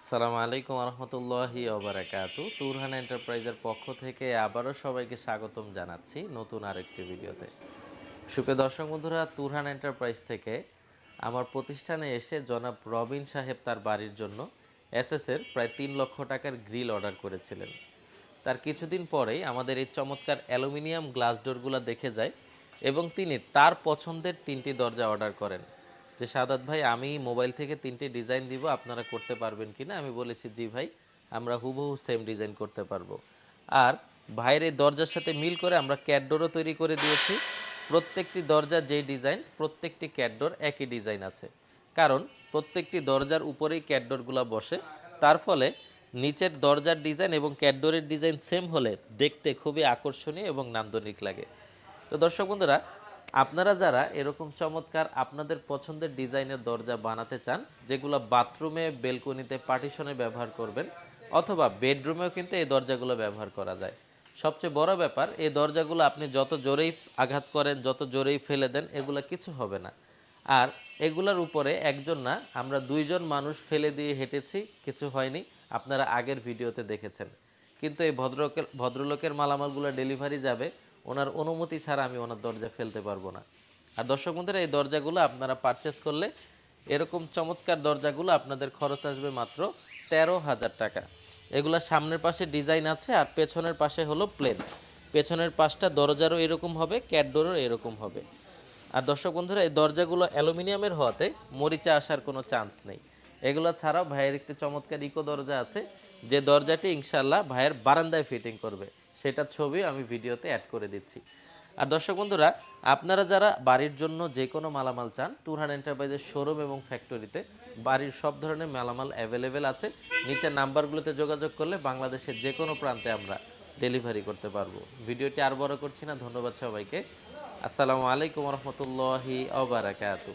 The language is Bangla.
আসসালামু আলাইকুম রহমতুল্লাহি ওবরাকাতু। তুরহান এন্টারপ্রাইজের পক্ষ থেকে আবারও সবাইকে স্বাগতম জানাচ্ছি নতুন আরেকটি ভিডিওতে। সুপ্রিয় দর্শক বন্ধুরা, তুরহান এন্টারপ্রাইজ থেকে আমার প্রতিষ্ঠানে এসে জনাব রবিন সাহেব তার বাড়ির জন্য এসএসের প্রায় তিন লক্ষ টাকার গ্রিল অর্ডার করেছিলেন। তার কিছুদিন পরেই আমাদের এই চমৎকার অ্যালুমিনিয়াম গ্লাস ডোরগুলো দেখে যায় এবং তিনি তার পছন্দের তিনটি দরজা অর্ডার করেন। যে সাদাত ভাই, আমি মোবাইল থেকে তিনটে ডিজাইন দিব, আপনারা করতে পারবেন কিনা? আমি বলেছি, জি ভাই, আমরা হুবহু সেম ডিজাইন করতে পারব। আর ভাইয়ের এই দরজার সাথে মিল করে আমরা ক্যাডডোরও তৈরি করে দিয়েছি। প্রত্যেকটি দরজার যেই ডিজাইন প্রত্যেকটি ক্যাডডোর একই ডিজাইন আছে। কারণ প্রত্যেকটি দরজার উপরেই ক্যাডডোরগুলো বসে। তার ফলে নিচের দরজার ডিজাইন এবং ক্যাডডোরের ডিজাইন সেম হলে দেখতে খুবই আকর্ষণীয় এবং নান্দনিক লাগে। তো দর্শক বন্ধুরা আপনারা যারা এরকম চমৎকার আপনাদের পছন্দের ডিজাইনের দরজা বানাতে চান, যেগুলো বাথরুমে, বেলকনিতে, পার্টিশনে ব্যবহার করবেন, অথবা বেডরুমেও কিন্তু এই দরজাগুলো ব্যবহার করা যায়। সবচেয়ে বড় ব্যাপার, এই দরজাগুলো আপনি যত জোরেই আঘাত করেন, যত জোরেই ফেলে দেন, এগুলো কিছু হবে না। আর এগুলার উপরে একজন না, আমরা দুইজন মানুষ ফেলে দিয়ে হেঁটেছি, কিছু হয়নি, আপনারা আগের ভিডিওতে দেখেছেন। কিন্তু এই ভদ্রলোকের ভদ্রলোকের মালামালগুলো ডেলিভারি যাবে ওনার অনুমতি ছাড়া আমি ওনার দরজা ফেলতে পারব না। আর দর্শক বন্ধুরা, এই দরজাগুলো আপনারা পারচেস করলে এরকম চমৎকার দরজাগুলো আপনাদের খরচ আসবে মাত্র তেরো হাজার টাকা। এগুলা সামনের পাশে ডিজাইন আছে আর পেছনের পাশে হলো প্লেন পেছনের পাশটা দরজারও এরকম হবে ক্যাটডোরও এরকম হবে। আর দর্শক বন্ধুরা, এই দরজাগুলো অ্যালুমিনিয়ামের হওয়াতে মরিচা আসার কোনো চান্স নেই। এগুলো ছাড়াও ভাইয়ের একটি চমৎকার ইকো দরজা আছে, যে দরজাটি ইনশাল্লাহ ভাইয়ের বারান্দায় ফিটিং করবে। সেটার ছবি আমি ভিডিওতে অ্যাড করে দিচ্ছি। আর দর্শক বন্ধুরা, আপনারা যারা বাড়ির জন্য যে কোনো মালামাল চান, তুরহান এন্টারপ্রাইজের শোরুম এবং ফ্যাক্টরিতে বাড়ির সব ধরনের মালামাল অ্যাভেলেবেল আছে। নিচের নাম্বারগুলোতে যোগাযোগ করলে বাংলাদেশের যে কোনো প্রান্তে আমরা ডেলিভারি করতে পারব। ভিডিওটি আর বড় করছি না, ধন্যবাদ সবাইকে। আসসালামু আলাইকুম রহমতুল্লাহি আবরাকাতু